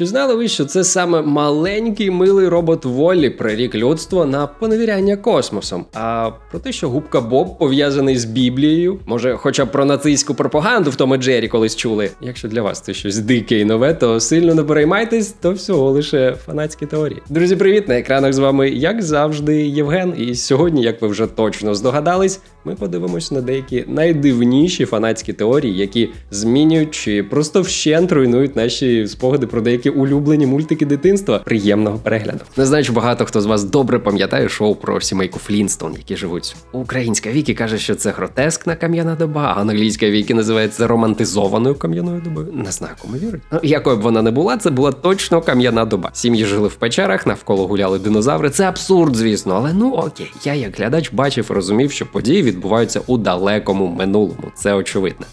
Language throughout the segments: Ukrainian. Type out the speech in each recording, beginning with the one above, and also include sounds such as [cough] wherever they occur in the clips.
Чи знали ви, що це саме маленький милий робот Воллі прирік людство на поневіряння космосом? А про те, що губка Боб пов'язаний з Біблією, може, хоча б про нацистську пропаганду в Том Джері колись чули. Якщо для вас це щось дике і нове, то сильно не переймайтесь, то всього лише фанатські теорії. Друзі, привіт! На екранах з вами, як завжди, Євген. І сьогодні, як ви вже точно здогадались, ми подивимось на деякі найдивніші фанатські теорії, які змінюють чи просто вщент руйнують наші спогади про деякі улюблені мультики дитинства. Приємного перегляду. Не знаю, чи багато хто з вас добре пам'ятає шоу про сімейку Флінстон, які живуть. Українська Вікі каже, що це гротескна кам'яна доба, а англійська Вікі називається романтизованою кам'яною добою. Не знаю, кому вірить. Ну, якою б вона не була, це була точно кам'яна доба. Сім'ї жили в печерах, навколо гуляли динозаври. Це абсурд, звісно, але ну окей. Я як глядач бачив і розумів, що події відбуваються у далекому минулому. Це очевидно.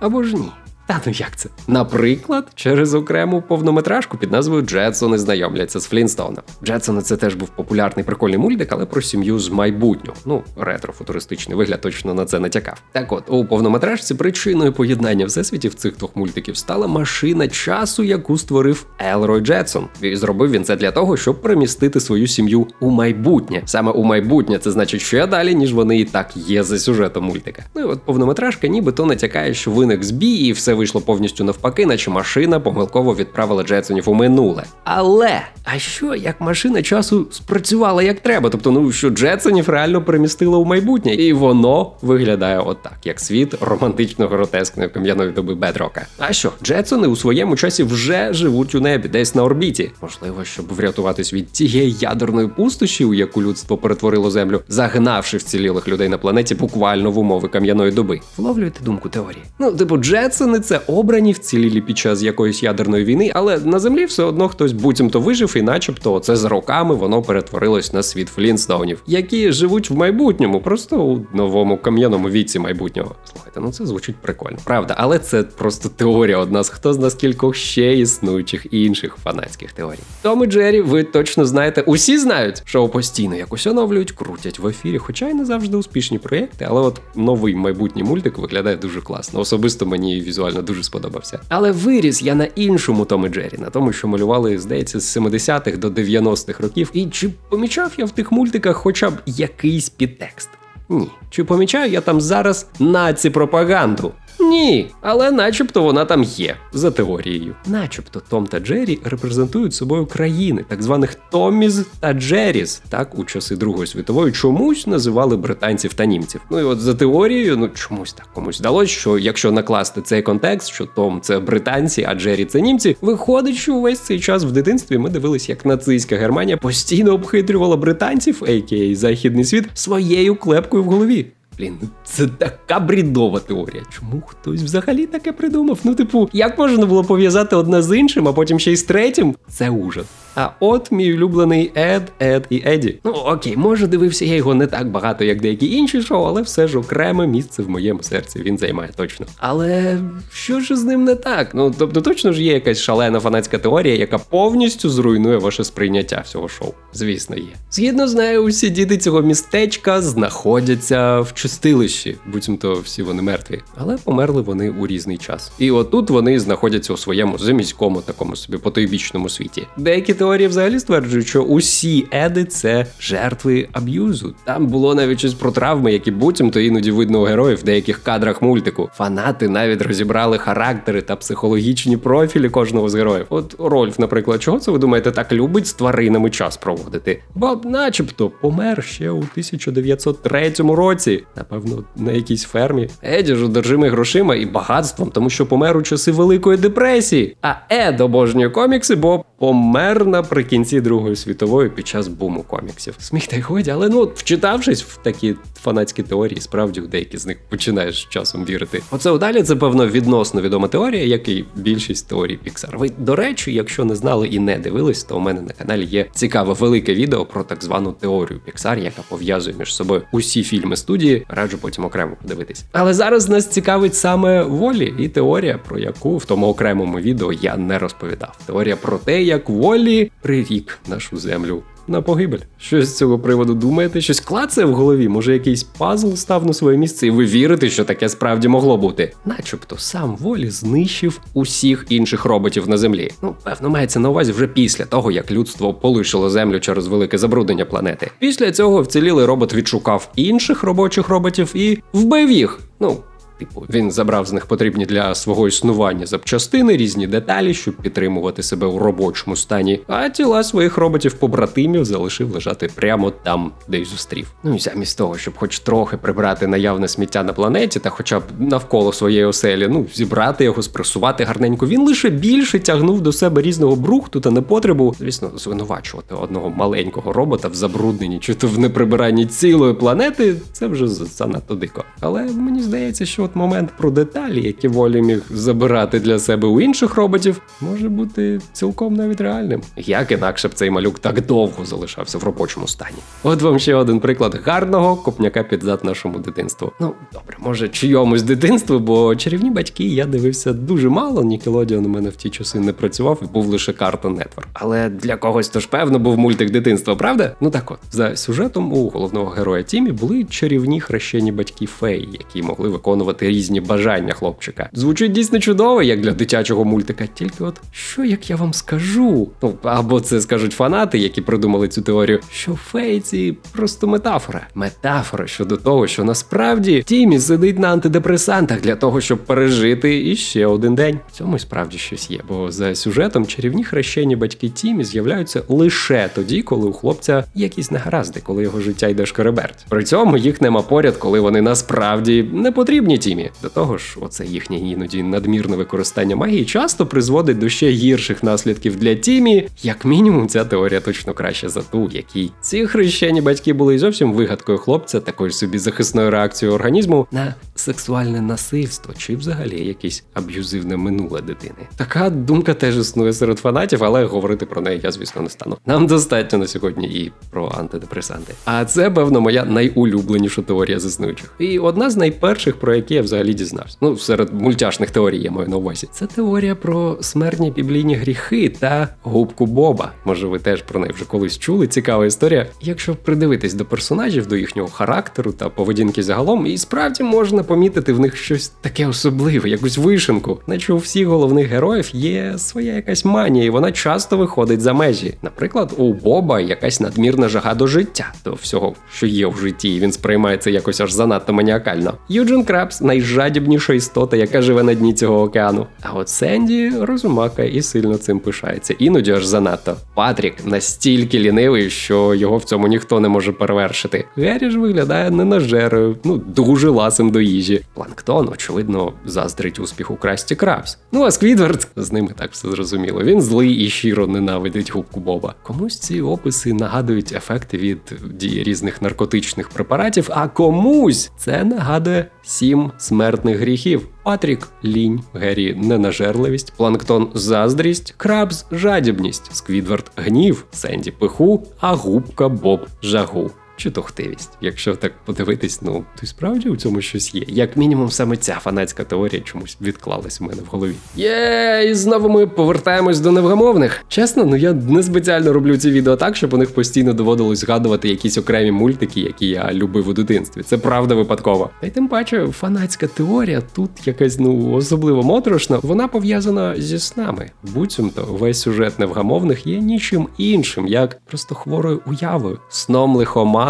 Або ж ні. Та ну як це? Наприклад, через окрему повнометражку під назвою Джетсони знайомляться з Флінстоуном. Джетсони це теж був популярний прикольний мультик, але про сім'ю з майбутнього. Ну, ретро-футуристичний вигляд точно на це натякав. Так от, у повнометражці причиною поєднання всесвітів цих двох мультиків стала машина часу, яку створив Елрой Джетсон. І зробив він це для того, щоб перемістити свою сім'ю у майбутнє. Саме у майбутнє це значить ще далі, ніж вони і так є за сюжетом мультика. Ну і от повнометражка нібито натякає, що виник збій, і все вийшло повністю навпаки, наче машина помилково відправила Джетсонів у минуле. Але а що як машина часу спрацювала як треба? Тобто, ну що Джетсонів реально перемістила у майбутнє, і воно виглядає отак, як світ романтично гротескної кам'яної доби Бедрока. А що, Джетсони у своєму часі вже живуть у небі, десь на орбіті. Можливо, щоб врятуватись від тієї ядерної пустощі, у яку людство перетворило землю, загнавши вцілілих людей на планеті буквально в умови кам'яної доби. Вловлюєте думку теорії? Ну, типу, Джетсони це обрані вцілілі під час якоїсь ядерної війни, але на землі все одно хтось буцімто вижив, і начебто це з роками воно перетворилось на світ Флінстоунів, які живуть в майбутньому, просто у новому кам'яному віці майбутнього. Слухайте, ну це звучить прикольно, правда, але це просто теорія одна з хто з нас кількох ще існуючих інших фанатських теорій. Том і Джері, ви точно знаєте, усі знають, що постійно якось оновлюють, крутять в ефірі, хоча й не завжди успішні проєкти, але от новий майбутній мультик виглядає дуже класно. Особисто мені візуально дуже сподобався. Але виріс я на іншому Том і Джері, на тому, що малювали, здається, з 70-х до 90-х років. І чи помічав я в тих мультиках хоча б якийсь підтекст? Ні. Чи помічаю я там зараз наці пропаганду? Ні, але начебто вона там є за теорією. Начебто Том та Джері репрезентують собою країни, так званих Томміз та Джеріс. Так у часи Другої світової чомусь називали британців та німців. Ну і от за теорією, ну чомусь так комусь здалось, що якщо накласти цей контекст, що Том це британці, а Джері це німці, виходить, що увесь цей час в дитинстві ми дивились, як нацистська Германія постійно обхитрювала британців, а.к.а. західний світ, своєю клепкою в голові. Блін, це така брідова теорія. Чому хтось взагалі таке придумав? Ну, типу, як можна було пов'язати одне з іншим, а потім ще й з третім? Це ужас. А от мій улюблений Ед, Ед і Еді. Ну окей, може дивився я його не так багато, як деякі інші шоу, але все ж окреме місце в моєму серці він займає точно. Але що ж з ним не так? Ну тобто, точно ж є якась шалена фанатська теорія, яка повністю зруйнує ваше сприйняття всього шоу. Звісно, є. Згідно з нею, усі діти цього містечка знаходяться в чистилищі, буцімто всі вони мертві, але померли вони у різний час. І отут вони знаходяться у своєму заміському такому собі потойбічному світі. Деякі теорії взагалі стверджують, що усі еди це жертви аб'юзу. Там було навіть щось про травми, які буцімто іноді видно у героїв в деяких кадрах мультику. Фанати навіть розібрали характери та психологічні профілі кожного з героїв. От Рольф, наприклад, чого це ви думаєте, так любить з тваринами час проводити? Бо, начебто, помер ще у 1903 році, напевно, на якійсь фермі. Еді ж одержимий грошима і багатством, тому що помер у часи Великої депресії. А Ед обожнює комікси, бо помер наприкінці Другої світової під час буму коміксів. Сміх та й годі, але ну вчитавшись в такі фанатські теорії, справді в деякі з них починаєш часом вірити. Оце далі це певно відносно відома теорія, як і більшість теорій Pixar. Ви, до речі, якщо не знали і не дивились, то у мене на каналі є цікаве велике відео про так звану теорію Pixar, яка пов'язує між собою усі фільми студії. Раджу потім окремо подивитись. Але зараз нас цікавить саме волі і теорія, про яку в тому окремому відео я не розповідав. Теорія про те, як волі прирік нашу землю на погибель. Що з цього приводу думаєте? Щось клацає в голові? Може, якийсь пазл став на своє місце, і ви вірите, що таке справді могло бути? Начебто сам волі знищив усіх інших роботів на землі. Ну, певно, мається на увазі вже після того, як людство полишило землю через велике забруднення планети. Після цього вцілілий робот відшукав інших робочих роботів і вбив їх. Ну, Типу, він забрав з них потрібні для свого існування запчастини, різні деталі, щоб підтримувати себе у робочому стані. А тіла своїх роботів-побратимів залишив лежати прямо там, де й зустрів. Ну і замість того, щоб хоч трохи прибрати наявне сміття на планеті, та хоча б навколо своєї оселі, ну зібрати його, спресувати гарненько. Він лише більше тягнув до себе різного брухту та непотребу. Звісно, звинувачувати одного маленького робота в забрудненні чи то в неприбиранні цілої планети. Це вже занадто дико. Але мені здається, що от момент про деталі, які волі міг забирати для себе у інших роботів, може бути цілком навіть реальним. Як інакше б цей малюк так довго залишався в робочому стані. От вам ще один приклад гарного копняка під зад нашому дитинству. Ну добре, може чийомусь дитинству, бо чарівні батьки я дивився дуже мало. Нікелодіон у мене в ті часи не працював, був лише карта Network. Але для когось то ж певно був мультик дитинства, правда? Ну так от за сюжетом у головного героя Тімі були чарівні хрещені батьки феї, які могли виконувати різні бажання хлопчика. Звучить дійсно чудово, як для дитячого мультика. Тільки от що як я вам скажу? Ну або це скажуть фанати, які придумали цю теорію, що феї ці просто метафора. Метафора щодо того, що насправді Тімі сидить на антидепресантах для того, щоб пережити іще один день. В цьому й справді щось є, бо за сюжетом чарівні хрещені батьки Тімі з'являються лише тоді, коли у хлопця якісь негаразди, коли його життя йде шкереберть. При цьому їх нема поряд, коли вони насправді не потрібні Тімі. До того ж, оце їхнє іноді надмірне використання магії часто призводить до ще гірших наслідків для Тімі. Як мінімум, ця теорія точно краще за ту, якій ці хрещені батьки були зовсім вигадкою хлопця, такою собі захисною реакцією організму на сексуальне насильство чи взагалі якесь аб'юзивне минуле дитини. Така думка теж існує серед фанатів, але говорити про неї я, звісно, не стану. Нам достатньо на сьогодні і про антидепресанти. А це, певно, моя найулюбленіша теорія з існуючих. І одна з найперших, про які я взагалі дізнався. Ну, серед мультяшних теорій я маю на увазі. Це теорія про смертні біблійні гріхи та губку Боба. Може, ви теж про неї вже колись чули. Цікава історія. Якщо придивитись до персонажів, до їхнього характеру та поведінки загалом, і справді можна помітити в них щось таке особливе, якусь вишенку, наче у всіх головних героїв є своя якась манія, і вона часто виходить за межі. Наприклад, у Боба якась надмірна жага до життя, до всього, що є в житті, і він сприймає це якось аж занадто маніакально. Юджин Крабс найжадібніша істота, яка живе на дні цього океану. А от Сенді розумака і сильно цим пишається, іноді аж занадто. Патрік настільки лінивий, що його в цьому ніхто не може перевершити. Геррі ж виглядає ненажерою, ну дуже ласим до їжі. Планктон, очевидно, заздрить успіху Красті Крабс. Ну а Сквідвард, з ними так все зрозуміло. Він злий і щиро ненавидить губку Боба. Комусь ці описи нагадують ефекти від дії різних наркотичних препаратів, а комусь це нагадує сім смертних гріхів. Патрік лінь, Геррі ненажерливість, планктон заздрість, крабс жадібність, сквідвард гнів, Сенді пиху, а губка Боб жагу. Чи то хтивість. Якщо так подивитись, ну то й справді у цьому щось є. Як мінімум, саме ця фанатська теорія чомусь відклалась у мене в голові. Є, і знову ми повертаємось до невгамовних. Чесно, ну я не спеціально роблю ці відео так, щоб у них постійно доводилось згадувати якісь окремі мультики, які я любив у дитинстві. Це правда випадково. Та й тим паче, фанатська теорія тут якась ну особливо моторошна. Вона пов'язана зі снами. Буцімто весь сюжет невгамовних є нічим іншим, як просто хворою уявою, сном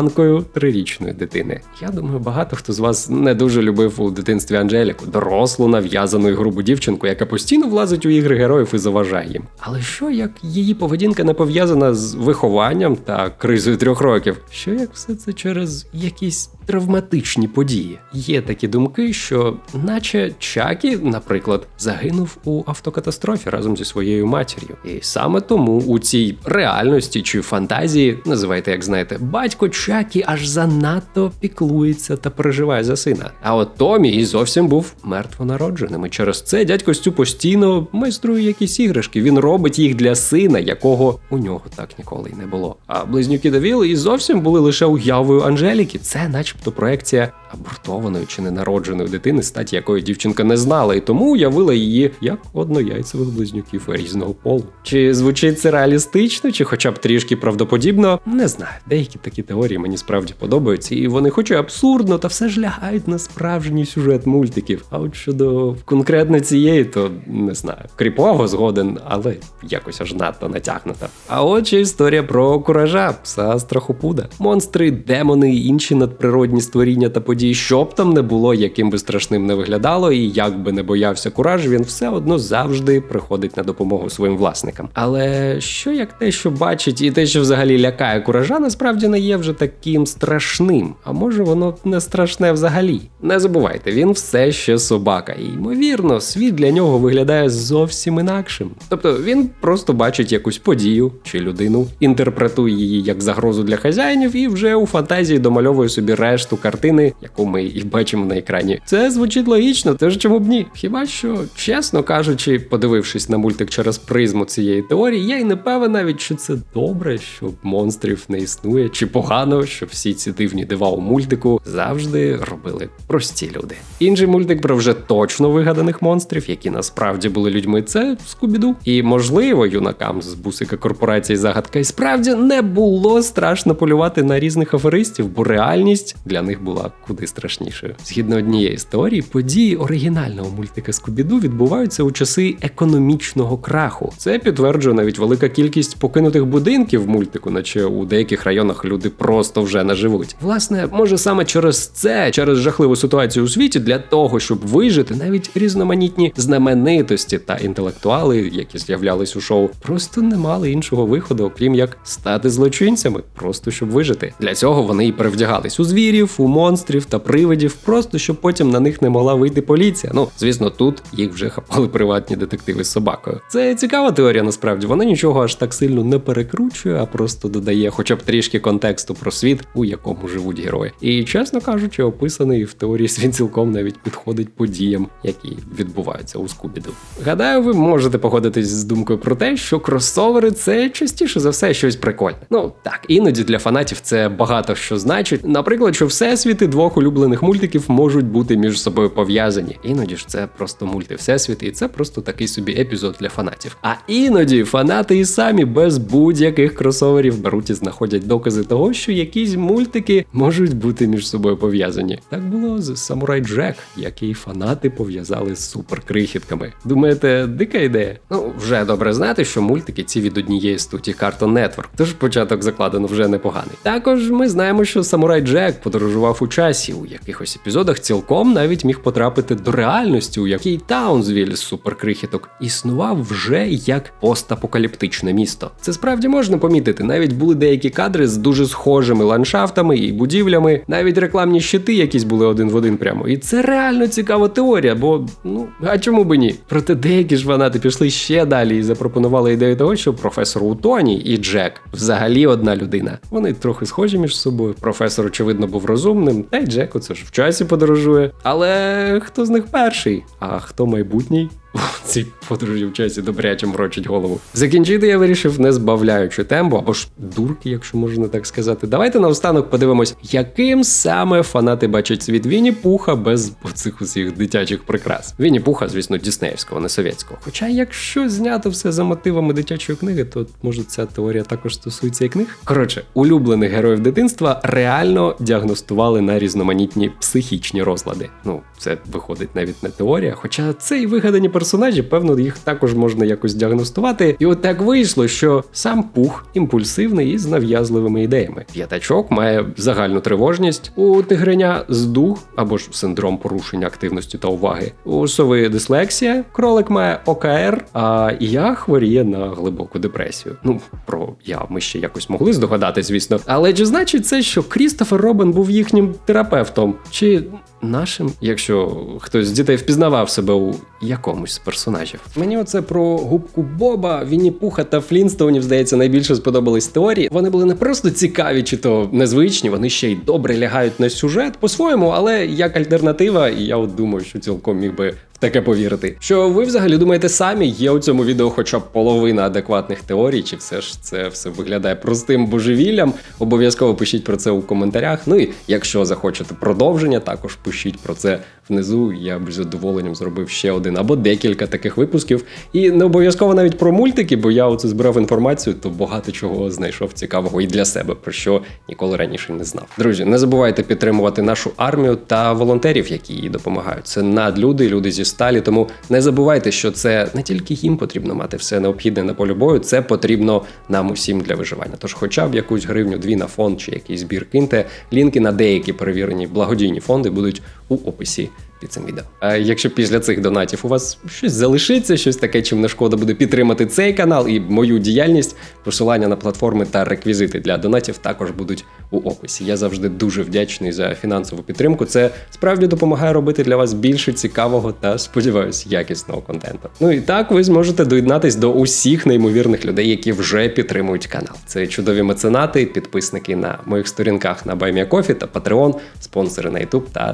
лихоманкою трирічної дитини. Я думаю, багато хто з вас не дуже любив у дитинстві Анжеліку, дорослу нав'язану і грубу дівчинку, яка постійно влазить у ігри героїв і заважає їм. Але що як її поведінка не пов'язана з вихованням та кризою трьох років? Що як все це через якісь травматичні події? Є такі думки, що, наче Чакі, наприклад, загинув у автокатастрофі разом зі своєю матір'ю. І саме тому у цій реальності чи фантазії, називайте як знаєте, батько Чакі аж занадто піклується та переживає за сина. А от Томі і зовсім був мертвонародженим. І через це дядько Стю постійно майструє якісь іграшки. Він робить їх для сина, якого у нього так ніколи й не було. А близнюки Давіли і зовсім були лише уявою Анжеліки. Це, начебто, начебто проекція абортованої чи ненародженої дитини, статі якої дівчинка не знала, і тому уявила її як однояйцевих близнюків різного полу. Чи звучить це реалістично, чи хоча б трішки правдоподібно, не знаю. Деякі такі теорії мені справді подобаються, і вони, хоч і абсурдно, та все ж лягають на справжній сюжет мультиків. А от щодо конкретно цієї, то не знаю. Кріпово згоден, але якось аж надто натягнута. А отже, історія про куража, пса страхопуда. Монстри, демони і інші надприродні створіння та події, що б там не було, яким би страшним не виглядало, і як би не боявся кураж, він все одно завжди приходить на допомогу своїм власникам. Але що як те, що бачить, і те, що взагалі лякає куража, насправді не є вже таким страшним. А може воно не страшне взагалі. Не забувайте, він все ще собака, і ймовірно, світ для нього виглядає зовсім інакшим. Тобто він просто бачить якусь подію чи людину, інтерпретує її як загрозу для хазяїнів, і вже у фантазії домальовує собі решту картини, яку ми і бачимо на екрані. Це звучить логічно, тож чому б ні? Хіба що, чесно кажучи, подивившись на мультик через призму цієї теорії, я й не певен навіть, що це добре, що монстрів не існує, чи погано, що всі ці дивні дива у мультику завжди робили прості люди. Інший мультик про вже точно вигаданих монстрів, які насправді були людьми, це Скубіду. І можливо, юнакам з бусика корпорації загадка і справді не було страшно полювати на різних аферистів, бо реальність для них була куди страшнішою. Згідно однієї історії, події оригінального мультика Скубіду відбуваються у часи економічного краху. Це підтверджує навіть велика кількість покинутих будинків в мультику, наче у деяких районах люди просто вже не живуть. Власне, може саме через це, через жахливу ситуацію у світі, для того, щоб вижити, навіть різноманітні знаменитості та інтелектуали, які з'являлись у шоу, просто не мали іншого виходу, окрім як стати злочинцями, просто щоб вижити. Для цього вони і перевдягались у звірів, у монстрів та привидів, просто щоб потім на них не могла вийти поліція. Ну, звісно, тут їх вже хапали приватні детективи з собакою. Це цікава теорія, насправді. Вона нічого аж так сильно не перекручує, а просто додає хоча б трішки контексту про світ, у якому живуть герої. І чесно кажучи, описаний в теорії світ цілком навіть підходить подіям, які відбуваються у Скубіду. Гадаю, ви можете погодитись з думкою про те, що кросовери це частіше за все щось прикольне. Ну так, іноді для фанатів це багато що значить. Наприклад, що всесвіти двох улюблених мультиків можуть бути між собою пов'язані. Іноді ж це просто мульти всесвіти, і це просто такий собі епізод для фанатів. А іноді фанати і самі без будь-яких кросоверів беруть і знаходять докази того, що якісь мультики можуть бути між собою пов'язані. Так було з Самурай Джек, який фанати пов'язали з суперкрихітками. Думаєте, дика ідея? Ну вже добре знати, що мультики ці від однієї студії Cartoon Network, тож початок закладено вже непоганий. Також ми знаємо, що Самурай Джек подорожував у часі, у якихось епізодах цілком навіть міг потрапити до реальності, у якій Таунзвіль з суперкрихіток існував вже як постапокаліптичне місто. Це справді можна помітити. Навіть були деякі кадри з дуже схожими ландшафтами і будівлями, навіть рекламні щити якісь були один в один прямо. І це реально цікава теорія, бо ну а чому би ні? Проте деякі ж фанати пішли ще далі і запропонували ідею того, що професор Утоні і Джек взагалі одна людина. Вони трохи схожі між собою. Професор, очевидно, був розумним, та й Джек оце ж в часі подорожує. Але хто з них перший? А хто майбутній? [laughs] Ці подорожі в часі добряче мрочить голову. Закінчити я вирішив, не збавляючи темпу, або ж дурки, якщо можна так сказати. Давайте наостанок подивимось, яким саме фанати бачать світ Вінні Пуха без оцих усіх дитячих прикрас. Вінні Пуха, звісно, Діснеївського, не совєтського. Хоча, якщо знято все за мотивами дитячої книги, то може ця теорія також стосується і книг. Коротше, улюблених героїв дитинства реально діагностували на різноманітні психічні розлади. Ну, це виходить навіть не теорія, хоча це і вигадані персонажі, певно, їх також можна якось діагностувати. І от так вийшло, що сам пух імпульсивний і з нав'язливими ідеями. П'ятачок має загальну тривожність, у тигреня здух або ж синдром порушення активності та уваги. У сови дислексія, кролик має ОКР, а я хворіє на глибоку депресію. Ну про я ми ще якось могли здогадати, звісно. Але чи значить це, що Крістофер Робин був їхнім терапевтом? Чи нашим, якщо хтось з дітей впізнавав себе у якомусь з персонажів. Мені оце про губку Боба, Вінні Пуха та Флінстоунів, здається, найбільше сподобались теорії. Вони були не просто цікаві чи то незвичні, вони ще й добре лягають на сюжет по-своєму, але як альтернатива, я от думаю, що цілком міг би таке повірити. Що ви взагалі думаєте самі? Є у цьому відео хоча б половина адекватних теорій, чи все ж це все виглядає простим божевіллям? Обов'язково пишіть про це у коментарях. Ну і якщо захочете продовження, також пишіть про це внизу. Я б з задоволенням зробив ще один або декілька таких випусків. І не обов'язково навіть про мультики, бо я оце збирав інформацію, то багато чого знайшов цікавого і для себе, про що ніколи раніше не знав. Друзі, не забувайте підтримувати нашу армію та волонтерів, які їй допомагають. Це надлюди, люди зі сталі. Тому не забувайте, що це не тільки їм потрібно мати все необхідне на полі бою, це потрібно нам усім для виживання. Тож, хоча б якусь гривню, дві на фонд чи якийсь збір киньте. Лінки на деякі перевірені благодійні фонди будуть у описі під цим відео. А якщо після цих донатів у вас щось залишиться, щось таке, чим не шкода буде підтримати цей канал і мою діяльність, посилання на платформи та реквізити для донатів також будуть у описі. Я завжди дуже вдячний за фінансову підтримку. Це справді допомагає робити для вас більше цікавого та сподіваюсь якісного контенту. Ну і так ви зможете доєднатись до усіх неймовірних людей, які вже підтримують канал. Це чудові меценати, підписники на моїх сторінках на BuyMeACoffee та Patreon, спонсори на YouTube та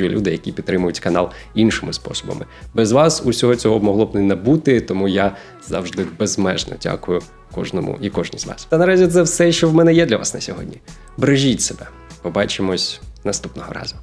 небайдужі люди, які підтримують канал іншими способами. Без вас усього цього могло б не набути, тому я завжди безмежно дякую кожному і кожній з вас. Та наразі це все, що в мене є для вас на сьогодні. Бережіть себе. Побачимось наступного разу.